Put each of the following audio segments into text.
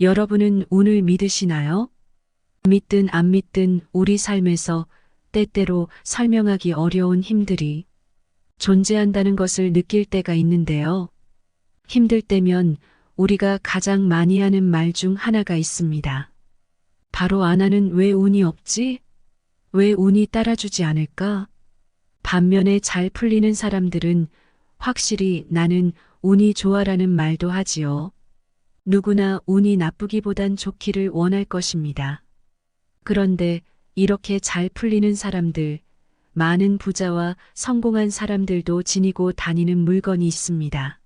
여러분은 운을 믿으시나요? 믿든 안 믿든 우리 삶에서 때때로 설명하기 어려운 힘들이 존재한다는 것을 느낄 때가 있는데요. 힘들 때면 우리가 가장 많이 하는 말 중 하나가 있습니다. 바로 아나는 왜 운이 없지? 왜 운이 따라주지 않을까? 반면에 잘 풀리는 사람들은 확실히 나는 운이 좋아라는 말도 하지요. 누구나 운이 나쁘기보단 좋기를 원할 것입니다. 그런데 이렇게 잘 풀리는 사람들, 많은 부자와 성공한 사람들도 지니고 다니는 물건이 있습니다.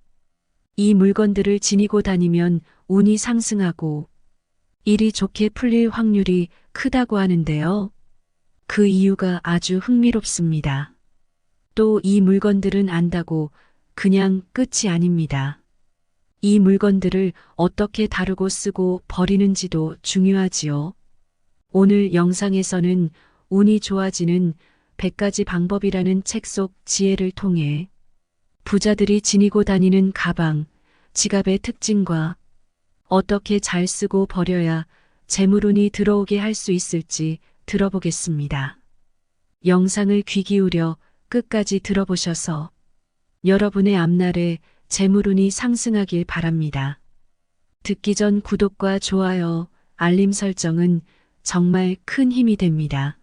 이 물건들을 지니고 다니면 운이 상승하고 일이 좋게 풀릴 확률이 크다고 하는데요. 그 이유가 아주 흥미롭습니다. 또 이 물건들은 안다고 그냥 끝이 아닙니다. 이 물건들을 어떻게 다루고 쓰고 버리는지도 중요하지요. 오늘 영상에서는 운이 좋아지는 100가지 방법이라는 책 속 지혜를 통해 부자들이 지니고 다니는 가방, 지갑의 특징과 어떻게 잘 쓰고 버려야 재물운이 들어오게 할 수 있을지 들어보겠습니다. 영상을 귀 기울여 끝까지 들어보셔서 여러분의 앞날에 재물운이 상승하길 바랍니다. 듣기 전 구독과 좋아요, 알림 설정은 정말 큰 힘이 됩니다.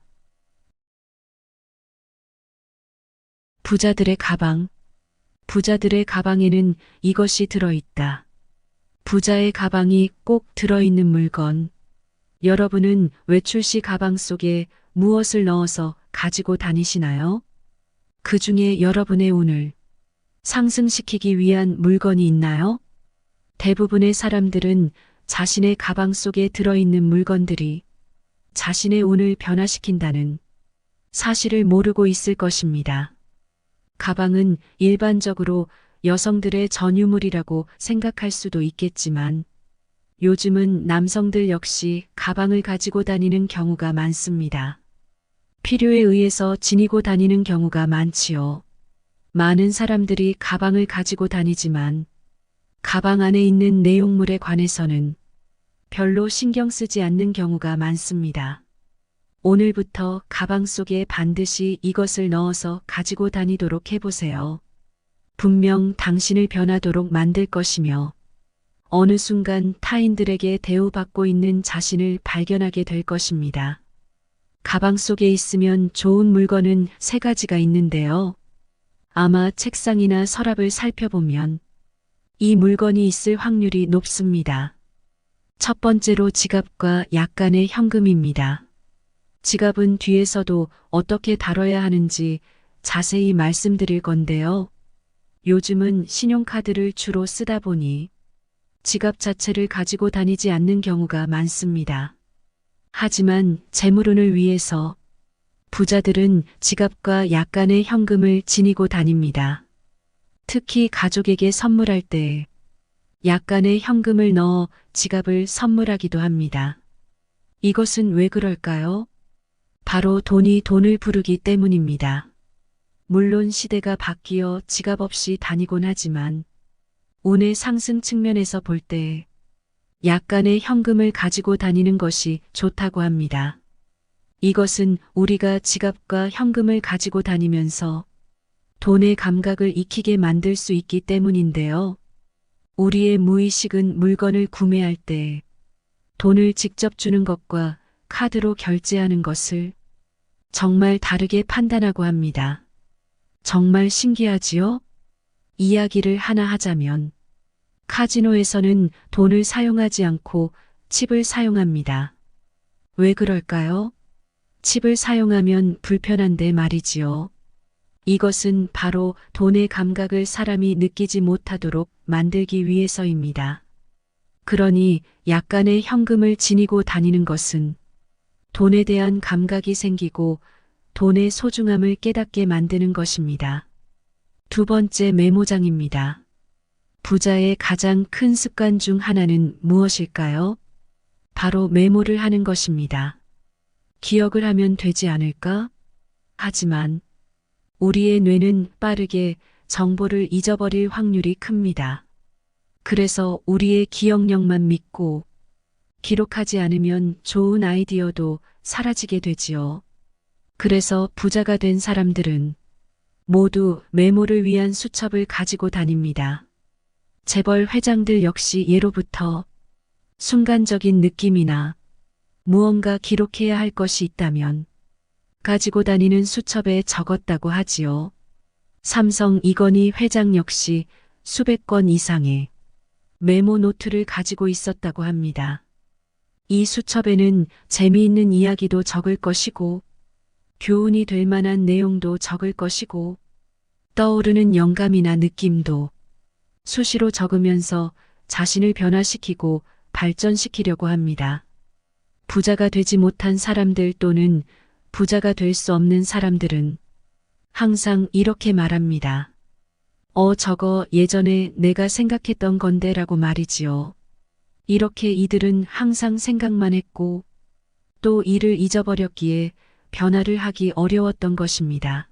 부자들의 가방. 부자들의 가방에는 이것이 들어있다. 부자의 가방이 꼭 들어있는 물건. 여러분은 외출 시 가방 속에 무엇을 넣어서 가지고 다니시나요? 그 중에 여러분의 운을 상승시키기 위한 물건이 있나요? 대부분의 사람들은 자신의 가방 속에 들어있는 물건들이 자신의 운을 변화시킨다는 사실을 모르고 있을 것입니다. 가방은 일반적으로 여성들의 전유물이라고 생각할 수도 있겠지만 요즘은 남성들 역시 가방을 가지고 다니는 경우가 많습니다. 필요에 의해서 지니고 다니는 경우가 많지요. 많은 사람들이 가방을 가지고 다니지만 가방 안에 있는 내용물에 관해서는 별로 신경 쓰지 않는 경우가 많습니다. 오늘부터 가방 속에 반드시 이것을 넣어서 가지고 다니도록 해보세요. 분명 당신을 변하도록 만들 것이며 어느 순간 타인들에게 대우받고 있는 자신을 발견하게 될 것입니다. 가방 속에 있으면 좋은 물건은 세 가지가 있는데요. 아마 책상이나 서랍을 살펴보면 이 물건이 있을 확률이 높습니다. 첫 번째로 지갑과 약간의 현금입니다. 지갑은 뒤에서도 어떻게 다뤄야 하는지 자세히 말씀드릴 건데요. 요즘은 신용카드를 주로 쓰다 보니 지갑 자체를 가지고 다니지 않는 경우가 많습니다. 하지만 재물운을 위해서 부자들은 지갑과 약간의 현금을 지니고 다닙니다. 특히 가족에게 선물할 때 약간의 현금을 넣어 지갑을 선물하기도 합니다. 이것은 왜 그럴까요? 바로 돈이 돈을 부르기 때문입니다. 물론 시대가 바뀌어 지갑 없이 다니곤 하지만 운의 상승 측면에서 볼 때 약간의 현금을 가지고 다니는 것이 좋다고 합니다. 이것은 우리가 지갑과 현금을 가지고 다니면서 돈의 감각을 익히게 만들 수 있기 때문인데요. 우리의 무의식은 물건을 구매할 때 돈을 직접 주는 것과 카드로 결제하는 것을 정말 다르게 판단하고 합니다. 정말 신기하지요? 이야기를 하나 하자면 카지노에서는 돈을 사용하지 않고 칩을 사용합니다. 왜 그럴까요? 칩을 사용하면 불편한데 말이지요. 이것은 바로 돈의 감각을 사람이 느끼지 못하도록 만들기 위해서입니다. 그러니 약간의 현금을 지니고 다니는 것은 돈에 대한 감각이 생기고 돈의 소중함을 깨닫게 만드는 것입니다. 두 번째 메모장입니다. 부자의 가장 큰 습관 중 하나는 무엇일까요? 바로 메모를 하는 것입니다. 기억을 하면 되지 않을까? 하지만 우리의 뇌는 빠르게 정보를 잊어버릴 확률이 큽니다. 그래서 우리의 기억력만 믿고 기록하지 않으면 좋은 아이디어도 사라지게 되지요. 그래서 부자가 된 사람들은 모두 메모를 위한 수첩을 가지고 다닙니다. 재벌 회장들 역시 예로부터 순간적인 느낌이나 무언가 기록해야 할 것이 있다면 가지고 다니는 수첩에 적었다고 하지요. 삼성 이건희 회장 역시 수백 건 이상의 메모 노트를 가지고 있었다고 합니다. 이 수첩에는 재미있는 이야기도 적을 것이고 교훈이 될 만한 내용도 적을 것이고 떠오르는 영감이나 느낌도 수시로 적으면서 자신을 변화시키고 발전시키려고 합니다. 부자가 되지 못한 사람들 또는 부자가 될 수 없는 사람들은 항상 이렇게 말합니다. 어, 저거 예전에 내가 생각했던 건데 라고 말이지요. 이렇게 이들은 항상 생각만 했고 또 이를 잊어버렸기에 변화를 하기 어려웠던 것입니다.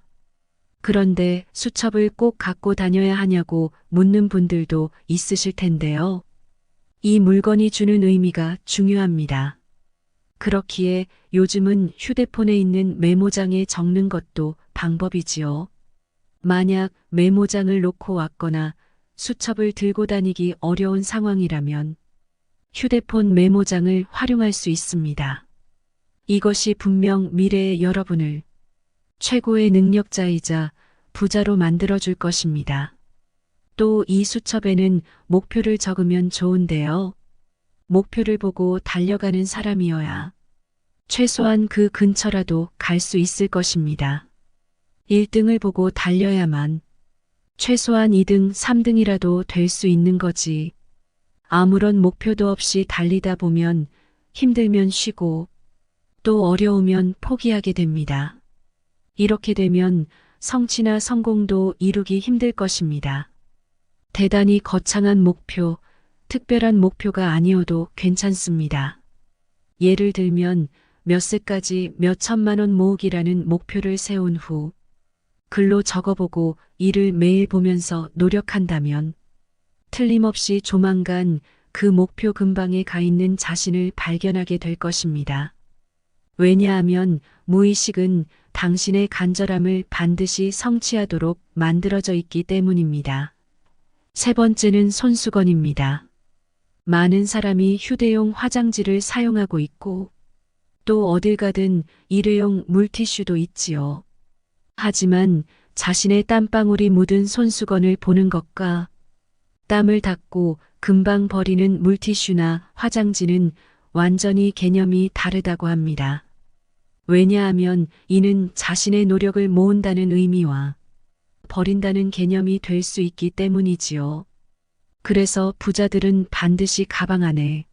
그런데 수첩을 꼭 갖고 다녀야 하냐고 묻는 분들도 있으실 텐데요. 이 물건이 주는 의미가 중요합니다. 그렇기에 요즘은 휴대폰에 있는 메모장에 적는 것도 방법이지요. 만약 메모장을 놓고 왔거나 수첩을 들고 다니기 어려운 상황이라면 휴대폰 메모장을 활용할 수 있습니다. 이것이 분명 미래의 여러분을 최고의 능력자이자 부자로 만들어줄 것입니다. 또 이 수첩에는 목표를 적으면 좋은데요. 목표를 보고 달려가는 사람이어야 최소한 그 근처라도 갈 수 있을 것입니다. 1등을 보고 달려야만 최소한 2등, 3등이라도 될 수 있는 거지. 아무런 목표도 없이 달리다 보면 힘들면 쉬고 또 어려우면 포기하게 됩니다. 이렇게 되면 성취나 성공도 이루기 힘들 것입니다. 대단히 거창한 목표, 특별한 목표가 아니어도 괜찮습니다. 예를 들면 몇 세까지 몇 천만 원 모으기라는 목표를 세운 후 글로 적어보고 이를 매일 보면서 노력한다면 틀림없이 조만간 그 목표 근방에 가 있는 자신을 발견하게 될 것입니다. 왜냐하면 무의식은 당신의 간절함을 반드시 성취하도록 만들어져 있기 때문입니다. 세 번째는 손수건입니다. 많은 사람이 휴대용 화장지를 사용하고 있고 또 어딜 가든 일회용 물티슈도 있지요. 하지만 자신의 땀방울이 묻은 손수건을 보는 것과 땀을 닦고 금방 버리는 물티슈나 화장지는 완전히 개념이 다르다고 합니다. 왜냐하면 이는 자신의 노력을 모은다는 의미와 버린다는 개념이 될 수 있기 때문이지요. 그래서 부자들은 반드시 가방 안에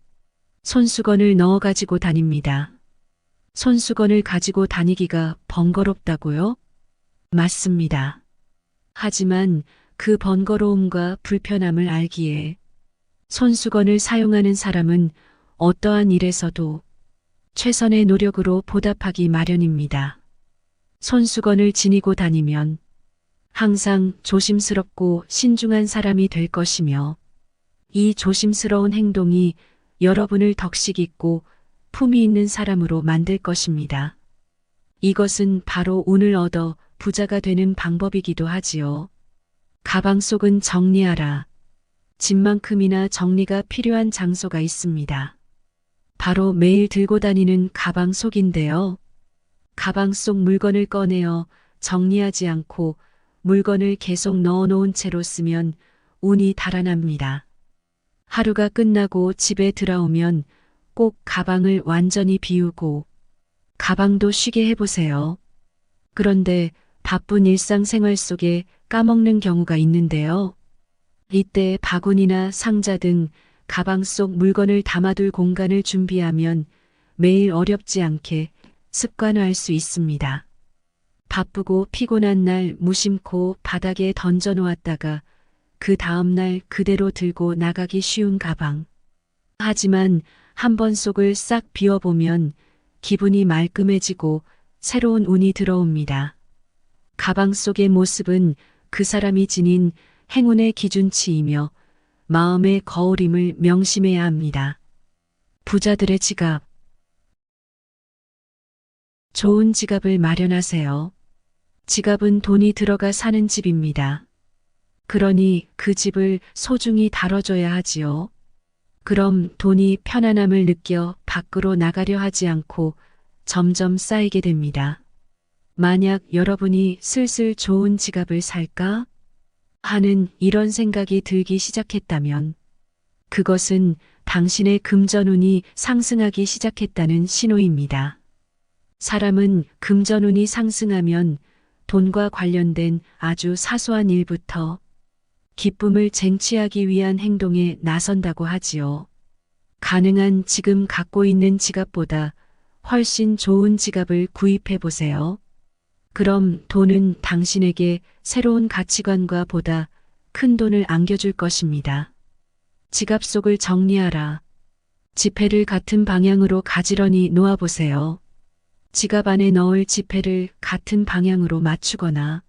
손수건을 넣어 가지고 다닙니다. 손수건을 가지고 다니기가 번거롭다고요? 맞습니다. 하지만 그 번거로움과 불편함을 알기에 손수건을 사용하는 사람은 어떠한 일에서도 최선의 노력으로 보답하기 마련입니다. 손수건을 지니고 다니면 항상 조심스럽고 신중한 사람이 될 것이며 이 조심스러운 행동이 여러분을 덕식 있고 품이 있는 사람으로 만들 것입니다. 이것은 바로 운을 얻어 부자가 되는 방법이기도 하지요. 가방 속은 정리하라. 집만큼이나 정리가 필요한 장소가 있습니다. 바로 매일 들고 다니는 가방 속인데요. 가방 속 물건을 꺼내어 정리하지 않고 물건을 계속 넣어 놓은 채로 쓰면 운이 달아납니다. 하루가 끝나고 집에 들어오면 꼭 가방을 완전히 비우고 가방도 쉬게 해보세요. 그런데 바쁜 일상생활 속에 까먹는 경우가 있는데요. 이때 바구니나 상자 등 가방 속 물건을 담아둘 공간을 준비하면 매일 어렵지 않게 습관화할 수 있습니다. 바쁘고 피곤한 날 무심코 바닥에 던져 놓았다가 그 다음날 그대로 들고 나가기 쉬운 가방. 하지만 한 번 속을 싹 비워보면 기분이 말끔해지고 새로운 운이 들어옵니다. 가방 속의 모습은 그 사람이 지닌 행운의 기준치이며 마음의 거울임을 명심해야 합니다. 부자들의 지갑. 좋은 지갑을 마련하세요. 지갑은 돈이 들어가 사는 집입니다. 그러니 그 집을 소중히 다뤄줘야 하지요. 그럼 돈이 편안함을 느껴 밖으로 나가려 하지 않고 점점 쌓이게 됩니다. 만약 여러분이 슬슬 좋은 지갑을 살까? 하는 이런 생각이 들기 시작했다면 그것은 당신의 금전운이 상승하기 시작했다는 신호입니다. 사람은 금전운이 상승하면 돈과 관련된 아주 사소한 일부터 기쁨을 쟁취하기 위한 행동에 나선다고 하지요. 가능한 지금 갖고 있는 지갑보다 훨씬 좋은 지갑을 구입해 보세요. 그럼 돈은 당신에게 새로운 가치관과 보다 큰 돈을 안겨줄 것입니다. 지갑 속을 정리하라. 지폐를 같은 방향으로 가지런히 놓아보세요. 지갑 안에 넣을 지폐를 같은 방향으로 맞추거나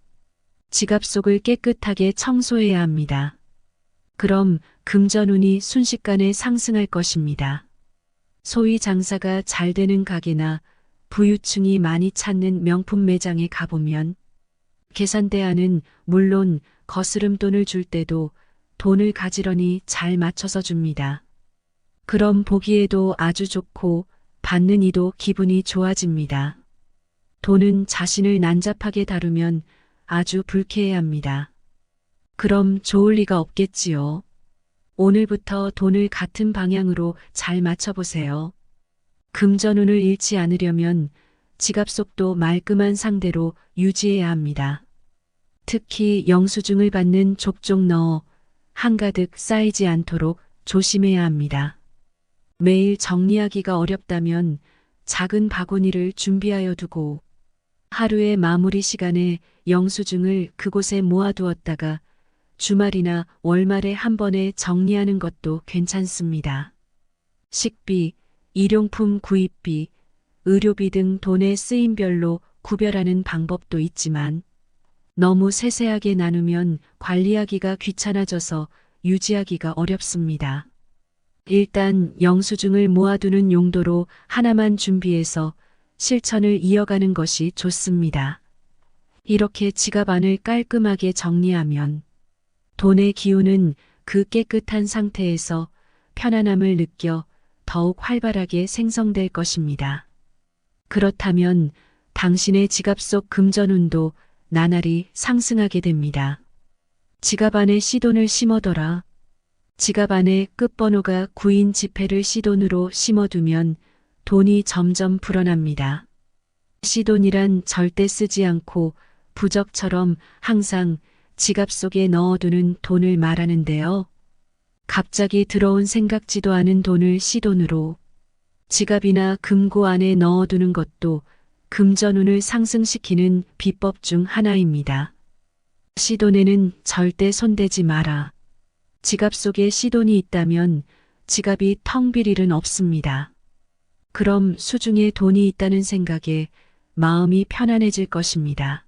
지갑 속을 깨끗하게 청소해야 합니다. 그럼 금전운이 순식간에 상승할 것입니다. 소위 장사가 잘 되는 가게나 부유층이 많이 찾는 명품 매장에 가보면 계산대 안은 물론 거스름 돈을 줄 때도 돈을 가지런히 잘 맞춰서 줍니다. 그럼 보기에도 아주 좋고 받는 이도 기분이 좋아집니다. 돈은 자신을 난잡하게 다루면 아주 불쾌해합니다. 그럼 좋을 리가 없겠지요. 오늘부터 돈을 같은 방향으로 잘 맞춰보세요. 금전운을 잃지 않으려면 지갑 속도 말끔한 상대로 유지해야 합니다. 특히 영수증을 받는 족족 넣어 한가득 쌓이지 않도록 조심해야 합니다. 매일 정리하기가 어렵다면 작은 바구니를 준비하여 두고 하루의 마무리 시간에 영수증을 그곳에 모아두었다가 주말이나 월말에 한 번에 정리하는 것도 괜찮습니다. 식비, 일용품 구입비, 의료비 등 돈의 쓰임별로 구별하는 방법도 있지만 너무 세세하게 나누면 관리하기가 귀찮아져서 유지하기가 어렵습니다. 일단 영수증을 모아두는 용도로 하나만 준비해서 실천을 이어가는 것이 좋습니다. 이렇게 지갑 안을 깔끔하게 정리하면 돈의 기운은 그 깨끗한 상태에서 편안함을 느껴 더욱 활발하게 생성될 것입니다. 그렇다면 당신의 지갑 속 금전운도 나날이 상승하게 됩니다. 지갑 안에 시돈을 심어둬라. 지갑 안에 끝번호가 9인 지폐를 시돈으로 심어두면 돈이 점점 불어납니다. 시돈이란 절대 쓰지 않고 부적처럼 항상 지갑 속에 넣어두는 돈을 말하는데요. 갑자기 들어온 생각지도 않은 돈을 시돈으로 지갑이나 금고 안에 넣어두는 것도 금전운을 상승시키는 비법 중 하나입니다. 시돈에는 절대 손대지 마라. 지갑 속에 시돈이 있다면 지갑이 텅 빌 일은 없습니다. 그럼 수중에 돈이 있다는 생각에 마음이 편안해질 것입니다.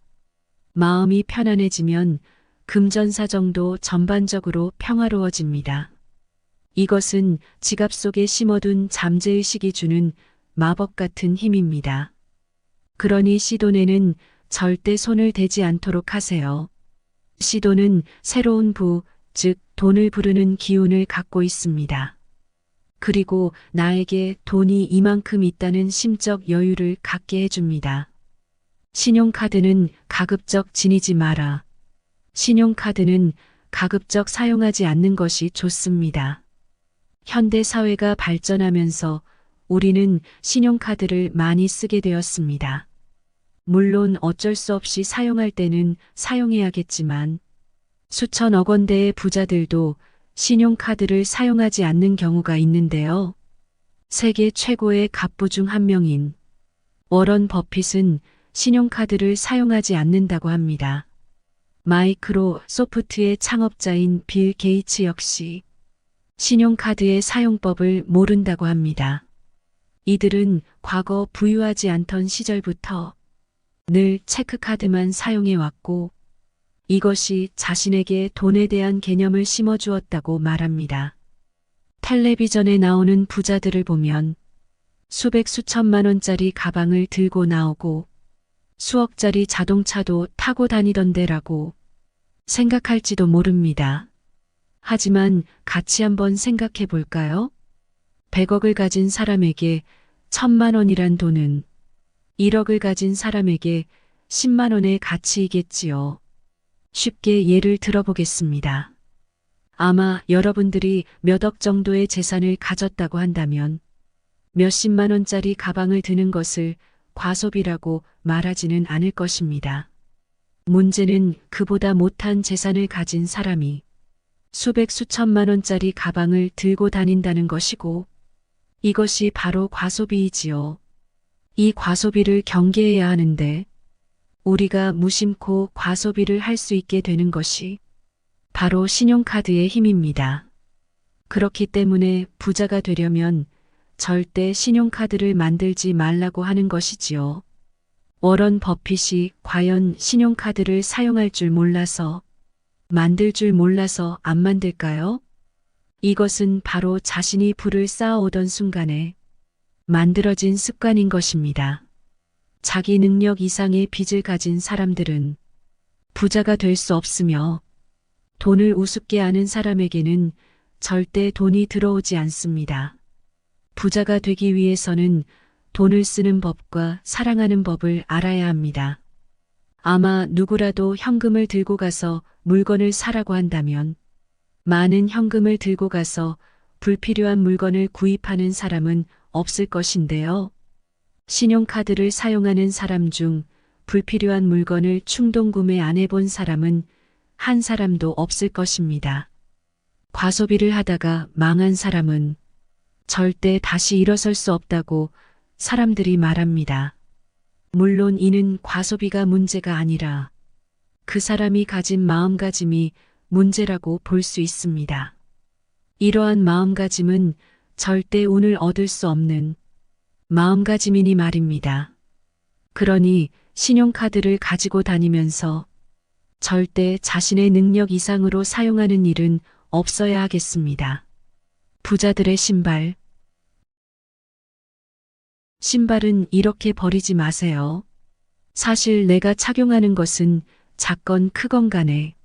마음이 편안해지면 금전사정도 전반적으로 평화로워집니다. 이것은 지갑 속에 심어둔 잠재의식이 주는 마법 같은 힘입니다. 그러니 시돈에는 절대 손을 대지 않도록 하세요. 시돈은 새로운 부, 즉 돈을 부르는 기운을 갖고 있습니다. 그리고 나에게 돈이 이만큼 있다는 심적 여유를 갖게 해줍니다. 신용카드는 가급적 지니지 마라. 신용카드는 가급적 사용하지 않는 것이 좋습니다. 현대 사회가 발전하면서 우리는 신용카드를 많이 쓰게 되었습니다. 물론 어쩔 수 없이 사용할 때는 사용해야겠지만 수천억 원대의 부자들도 신용카드를 사용하지 않는 경우가 있는데요. 세계 최고의 갑부 중 한 명인 워런 버핏은 신용카드를 사용하지 않는다고 합니다. 마이크로 소프트의 창업자인 빌 게이츠 역시 신용카드의 사용법을 모른다고 합니다. 이들은 과거 부유하지 않던 시절부터 늘 체크카드만 사용해왔고 이것이 자신에게 돈에 대한 개념을 심어주었다고 말합니다. 텔레비전에 나오는 부자들을 보면 수백 수천만 원짜리 가방을 들고 나오고 수억짜리 자동차도 타고 다니던데라고 생각할지도 모릅니다. 하지만 같이 한번 생각해 볼까요? 100억을 가진 사람에게 천만 원이란 돈은 1억을 가진 사람에게 10만 원의 가치이겠지요. 쉽게 예를 들어보겠습니다. 아마 여러분들이 몇 억 정도의 재산을 가졌다고 한다면 몇십만 원짜리 가방을 드는 것을 과소비라고 말하지는 않을 것입니다. 문제는 그보다 못한 재산을 가진 사람이 수백 수천만 원짜리 가방을 들고 다닌다는 것이고 이것이 바로 과소비이지요. 이 과소비를 경계해야 하는데 우리가 무심코 과소비를 할 수 있게 되는 것이 바로 신용카드의 힘입니다. 그렇기 때문에 부자가 되려면 절대 신용카드를 만들지 말라고 하는 것이지요. 워런 버핏이 과연 신용카드를 사용할 줄 몰라서 만들 줄 몰라서 안 만들까요? 이것은 바로 자신이 부를 쌓아오던 순간에 만들어진 습관인 것입니다. 자기 능력 이상의 빚을 가진 사람들은 부자가 될 수 없으며 돈을 우습게 아는 사람에게는 절대 돈이 들어오지 않습니다. 부자가 되기 위해서는 돈을 쓰는 법과 사랑하는 법을 알아야 합니다. 아마 누구라도 현금을 들고 가서 물건을 사라고 한다면 많은 현금을 들고 가서 불필요한 물건을 구입하는 사람은 없을 것인데요. 신용카드를 사용하는 사람 중 불필요한 물건을 충동 구매 안 해본 사람은 한 사람도 없을 것입니다. 과소비를 하다가 망한 사람은 절대 다시 일어설 수 없다고 사람들이 말합니다. 물론 이는 과소비가 문제가 아니라 그 사람이 가진 마음가짐이 문제라고 볼 수 있습니다. 이러한 마음가짐은 절대 운을 얻을 수 없는 마음가짐이니 말입니다. 그러니 신용카드를 가지고 다니면서 절대 자신의 능력 이상으로 사용하는 일은 없어야 하겠습니다. 부자들의 신발. 신발은 이렇게 버리지 마세요. 사실 내가 착용하는 것은 작건 크건 간에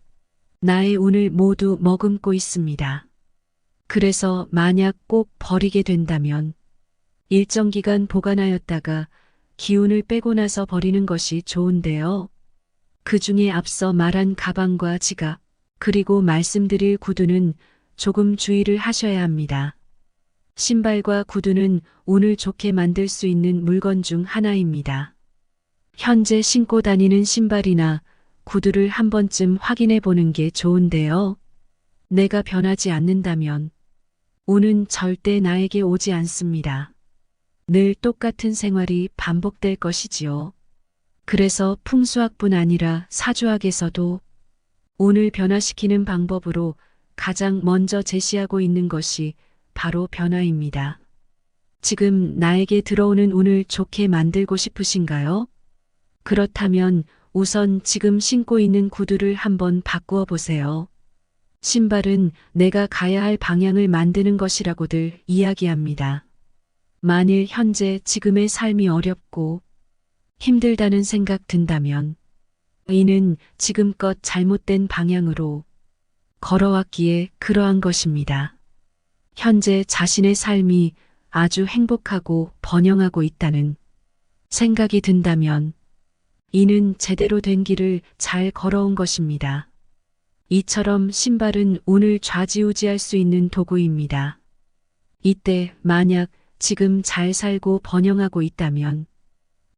나의 운을 모두 머금고 있습니다. 그래서 만약 꼭 버리게 된다면 일정 기간 보관하였다가 기운을 빼고 나서 버리는 것이 좋은데요. 그 중에 앞서 말한 가방과 지갑, 그리고 말씀드릴 구두는 조금 주의를 하셔야 합니다. 신발과 구두는 운을 좋게 만들 수 있는 물건 중 하나입니다. 현재 신고 다니는 신발이나 구두를 한 번쯤 확인해 보는 게 좋은데요. 내가 변하지 않는다면 운은 절대 나에게 오지 않습니다. 늘 똑같은 생활이 반복될 것이지요. 그래서 풍수학뿐 아니라 사주학에서도 운을 변화시키는 방법으로 가장 먼저 제시하고 있는 것이 바로 변화입니다. 지금 나에게 들어오는 운을 좋게 만들고 싶으신가요? 그렇다면 우선 지금 신고 있는 구두를 한번 바꾸어 보세요. 신발은 내가 가야 할 방향을 만드는 것이라고들 이야기합니다. 만일 현재 지금의 삶이 어렵고 힘들다는 생각 든다면 이는 지금껏 잘못된 방향으로 걸어왔기에 그러한 것입니다. 현재 자신의 삶이 아주 행복하고 번영하고 있다는 생각이 든다면 이는 제대로 된 길을 잘 걸어온 것입니다. 이처럼 신발은 운을 좌지우지할 수 있는 도구입니다. 이때 만약 지금 잘 살고 번영하고 있다면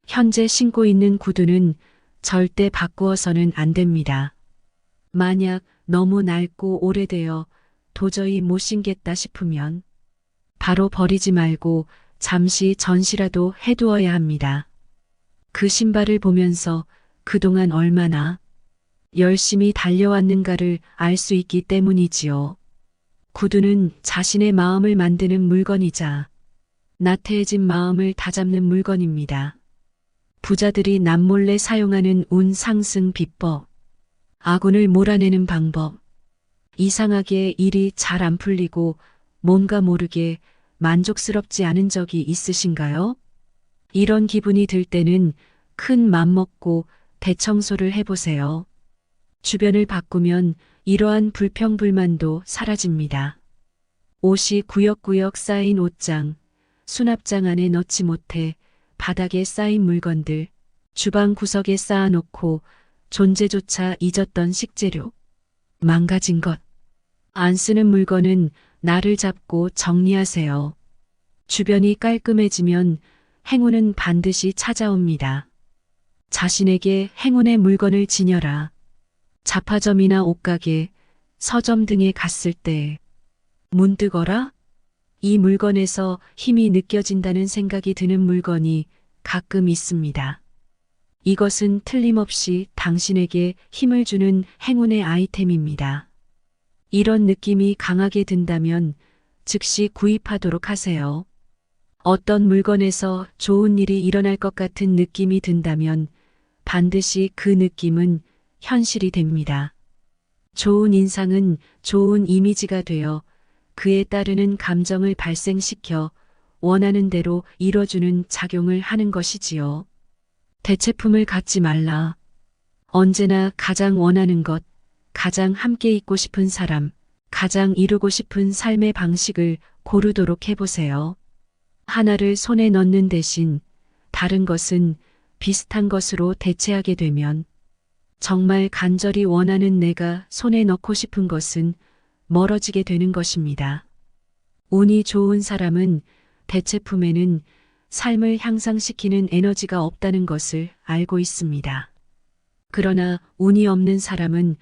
현재 신고 있는 구두는 절대 바꾸어서는 안 됩니다. 만약 너무 낡고 오래되어 도저히 못 신겠다 싶으면 바로 버리지 말고 잠시 전시라도 해두어야 합니다. 그 신발을 보면서 그동안 얼마나 열심히 달려왔는가를 알 수 있기 때문이지요. 구두는 자신의 마음을 만드는 물건이자 나태해진 마음을 다잡는 물건입니다. 부자들이 남몰래 사용하는 운 상승 비법, 아군을 몰아내는 방법, 이상하게 일이 잘 안 풀리고 뭔가 모르게 만족스럽지 않은 적이 있으신가요? 이런 기분이 들 때는 큰 맘 먹고 대청소를 해보세요. 주변을 바꾸면 이러한 불평불만도 사라집니다. 옷이 구역구역 쌓인 옷장, 수납장 안에 넣지 못해 바닥에 쌓인 물건들, 주방 구석에 쌓아놓고 존재조차 잊었던 식재료, 망가진 것, 안 쓰는 물건은 나를 잡고 정리하세요. 주변이 깔끔해지면 행운은 반드시 찾아옵니다. 자신에게 행운의 물건을 지녀라. 잡화점이나 옷가게, 서점 등에 갔을 때 문득 어라? 이 물건에서 힘이 느껴진다는 생각이 드는 물건이 가끔 있습니다. 이것은 틀림없이 당신에게 힘을 주는 행운의 아이템입니다. 이런 느낌이 강하게 든다면 즉시 구입하도록 하세요. 어떤 물건에서 좋은 일이 일어날 것 같은 느낌이 든다면 반드시 그 느낌은 현실이 됩니다. 좋은 인상은 좋은 이미지가 되어 그에 따르는 감정을 발생시켜 원하는 대로 이뤄주는 작용을 하는 것이지요. 대체품을 갖지 말라. 언제나 가장 원하는 것, 가장 함께 있고 싶은 사람, 가장 이루고 싶은 삶의 방식을 고르도록 해보세요. 하나를 손에 넣는 대신 다른 것은 비슷한 것으로 대체하게 되면 정말 간절히 원하는 내가 손에 넣고 싶은 것은 멀어지게 되는 것입니다. 운이 좋은 사람은 대체품에는 삶을 향상시키는 에너지가 없다는 것을 알고 있습니다. 그러나 운이 없는 사람은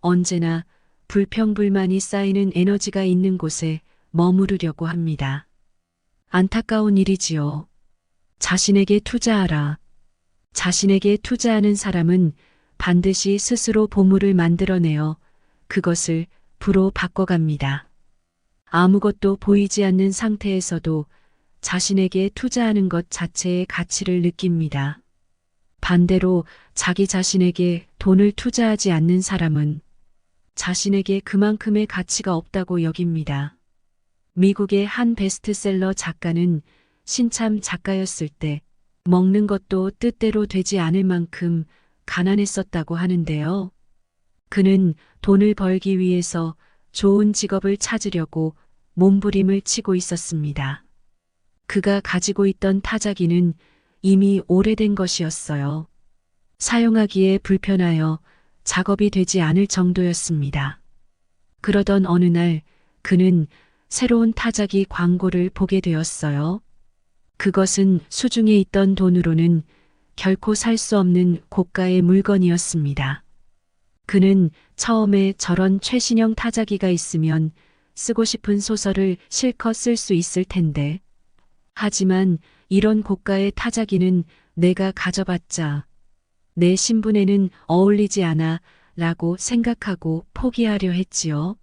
언제나 불평불만이 쌓이는 에너지가 있는 곳에 머무르려고 합니다. 안타까운 일이지요. 자신에게 투자하라. 자신에게 투자하는 사람은 반드시 스스로 보물을 만들어내어 그것을 부로 바꿔갑니다. 아무것도 보이지 않는 상태에서도 자신에게 투자하는 것 자체의 가치를 느낍니다. 반대로 자기 자신에게 돈을 투자하지 않는 사람은 자신에게 그만큼의 가치가 없다고 여깁니다. 미국의 한 베스트셀러 작가는 신참 작가였을 때 먹는 것도 뜻대로 되지 않을 만큼 가난했었다고 하는데요. 그는 돈을 벌기 위해서 좋은 직업을 찾으려고 몸부림을 치고 있었습니다. 그가 가지고 있던 타자기는 이미 오래된 것이었어요. 사용하기에 불편하여 작업이 되지 않을 정도였습니다. 그러던 어느 날 그는 새로운 타자기 광고를 보게 되었어요. 그것은 수중에 있던 돈으로는 결코 살 수 없는 고가의 물건이었습니다. 그는 처음에 저런 최신형 타자기가 있으면 쓰고 싶은 소설을 실컷 쓸 수 있을 텐데. 하지만 이런 고가의 타자기는 내가 가져봤자 내 신분에는 어울리지 않아 라고 생각하고 포기하려 했지요.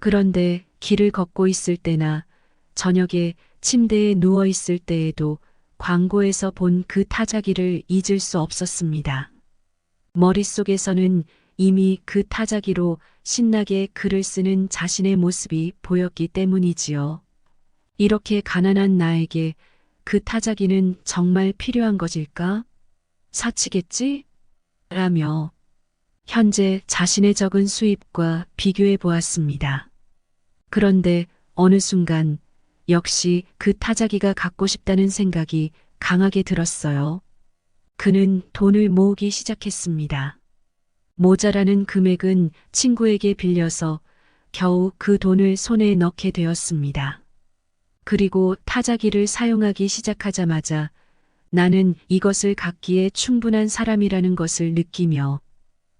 그런데 길을 걷고 있을 때나 저녁에 침대에 누워 있을 때에도 광고에서 본 그 타자기를 잊을 수 없었습니다. 머릿속에서는 이미 그 타자기로 신나게 글을 쓰는 자신의 모습이 보였기 때문이지요. 이렇게 가난한 나에게 그 타자기는 정말 필요한 것일까? 사치겠지? 라며 현재 자신의 적은 수입과 비교해 보았습니다. 그런데 어느 순간 역시 그 타자기가 갖고 싶다는 생각이 강하게 들었어요. 그는 돈을 모으기 시작했습니다. 모자라는 금액은 친구에게 빌려서 겨우 그 돈을 손에 넣게 되었습니다. 그리고 타자기를 사용하기 시작하자마자 나는 이것을 갖기에 충분한 사람이라는 것을 느끼며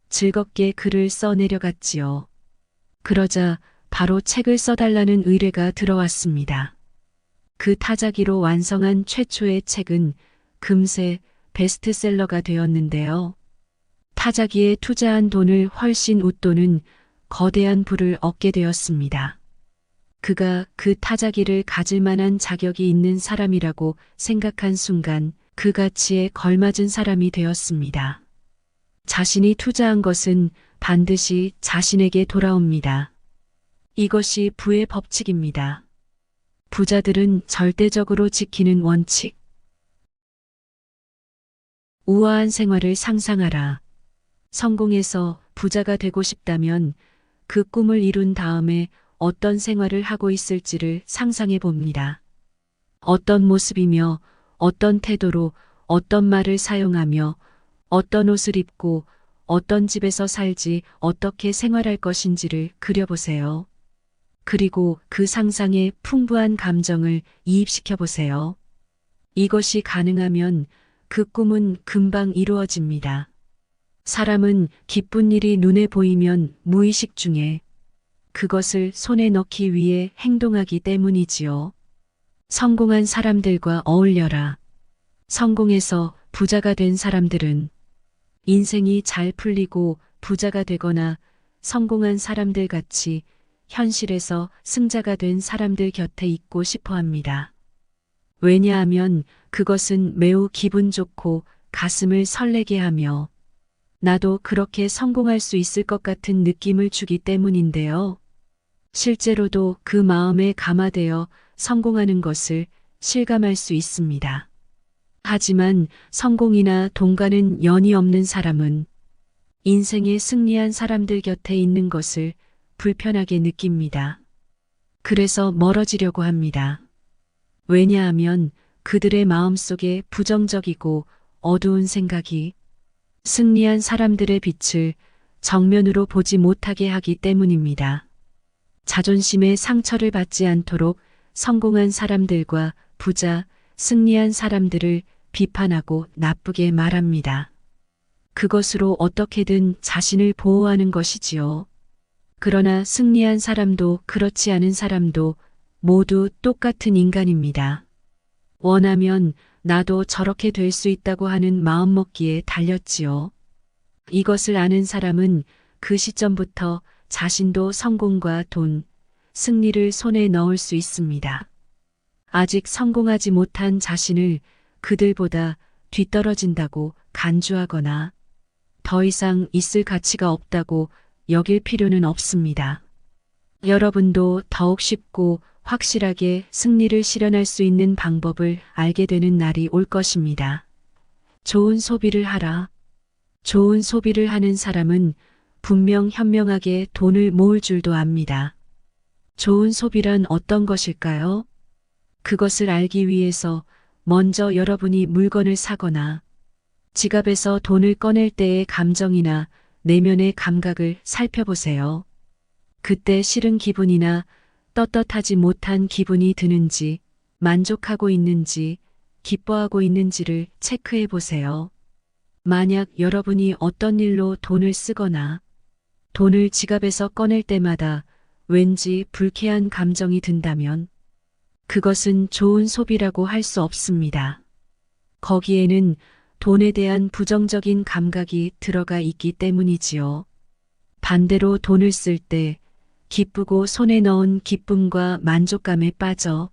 즐겁게 글을 써내려갔지요. 그러자 바로 책을 써달라는 의뢰가 들어왔습니다. 그 타자기로 완성한 최초의 책은 금세 베스트셀러가 되었는데요. 타자기에 투자한 돈을 훨씬 웃도는 거대한 부를 얻게 되었습니다. 그가 그 타자기를 가질 만한 자격이 있는 사람이라고 생각한 순간 그 가치에 걸맞은 사람이 되었습니다. 자신이 투자한 것은 반드시 자신에게 돌아옵니다. 이것이 부의 법칙입니다. 부자들은 절대적으로 지키는 원칙. 우아한 생활을 상상하라. 성공해서 부자가 되고 싶다면 그 꿈을 이룬 다음에 어떤 생활을 하고 있을지를 상상해 봅니다. 어떤 모습이며 어떤 태도로 어떤 말을 사용하며 어떤 옷을 입고 어떤 집에서 살지 어떻게 생활할 것인지를 그려보세요. 그리고 그 상상에 풍부한 감정을 이입시켜 보세요. 이것이 가능하면 그 꿈은 금방 이루어집니다. 사람은 기쁜 일이 눈에 보이면 무의식 중에 그것을 손에 넣기 위해 행동하기 때문이지요. 성공한 사람들과 어울려라. 성공해서 부자가 된 사람들은 인생이 잘 풀리고 부자가 되거나 성공한 사람들 같이 현실에서 승자가 된 사람들 곁에 있고 싶어 합니다. 왜냐하면 그것은 매우 기분 좋고 가슴을 설레게 하며 나도 그렇게 성공할 수 있을 것 같은 느낌을 주기 때문인데요. 실제로도 그 마음에 감화되어 성공하는 것을 실감할 수 있습니다. 하지만 성공이나 동가는 연이 없는 사람은 인생에 승리한 사람들 곁에 있는 것을 불편하게 느낍니다. 그래서 멀어지려고 합니다. 왜냐하면 그들의 마음속에 부정적이고 어두운 생각이 승리한 사람들의 빛을 정면으로 보지 못하게 하기 때문입니다. 자존심의 상처를 받지 않도록 성공한 사람들과 부자, 승리한 사람들을 비판하고 나쁘게 말합니다. 그것으로 어떻게든 자신을 보호하는 것이지요. 그러나 승리한 사람도 그렇지 않은 사람도 모두 똑같은 인간입니다. 원하면 나도 저렇게 될 수 있다고 하는 마음먹기에 달렸지요. 이것을 아는 사람은 그 시점부터 자신도 성공과 돈, 승리를 손에 넣을 수 있습니다. 아직 성공하지 못한 자신을 그들보다 뒤떨어진다고 간주하거나 더 이상 있을 가치가 없다고 여길 필요는 없습니다. 여러분도 더욱 쉽고 확실하게 승리를 실현할 수 있는 방법을 알게 되는 날이 올 것입니다. 좋은 소비를 하라. 좋은 소비를 하는 사람은 분명 현명하게 돈을 모을 줄도 압니다. 좋은 소비란 어떤 것일까요? 그것을 알기 위해서 먼저 여러분이 물건을 사거나 지갑에서 돈을 꺼낼 때의 감정이나 내면의 감각을 살펴보세요. 그때 싫은 기분이나 떳떳하지 못한 기분이 드는지, 만족하고 있는지, 기뻐하고 있는지를 체크해 보세요. 만약 여러분이 어떤 일로 돈을 쓰거나 돈을 지갑에서 꺼낼 때마다 왠지 불쾌한 감정이 든다면 그것은 좋은 소비라고 할 수 없습니다. 거기에는 돈에 대한 부정적인 감각이 들어가 있기 때문이지요. 반대로 돈을 쓸 때 기쁘고 손에 넣은 기쁨과 만족감에 빠져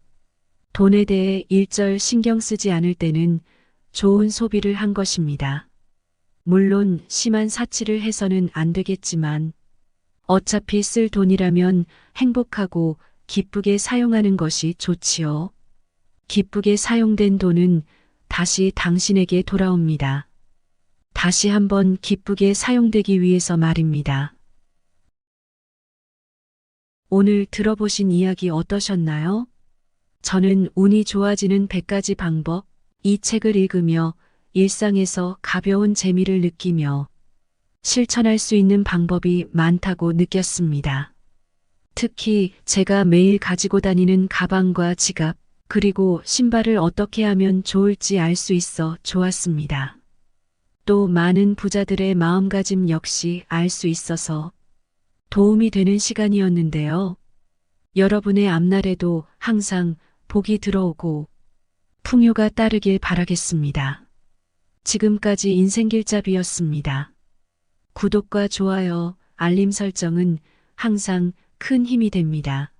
돈에 대해 일절 신경 쓰지 않을 때는 좋은 소비를 한 것입니다. 물론 심한 사치를 해서는 안 되겠지만 어차피 쓸 돈이라면 행복하고 기쁘게 사용하는 것이 좋지요. 기쁘게 사용된 돈은 다시 당신에게 돌아옵니다. 다시 한번 기쁘게 사용되기 위해서 말입니다. 오늘 들어보신 이야기 어떠셨나요? 저는 운이 좋아지는 100가지 방법 이 책을 읽으며 일상에서 가벼운 재미를 느끼며 실천할 수 있는 방법이 많다고 느꼈습니다. 특히 제가 매일 가지고 다니는 가방과 지갑, 그리고 신발을 어떻게 하면 좋을지 알 수 있어 좋았습니다. 또 많은 부자들의 마음가짐 역시 알 수 있어서 도움이 되는 시간이었는데요. 여러분의 앞날에도 항상 복이 들어오고 풍요가 따르길 바라겠습니다. 지금까지 인생길잡이였습니다. 구독과 좋아요, 알림 설정은 항상 큰 힘이 됩니다.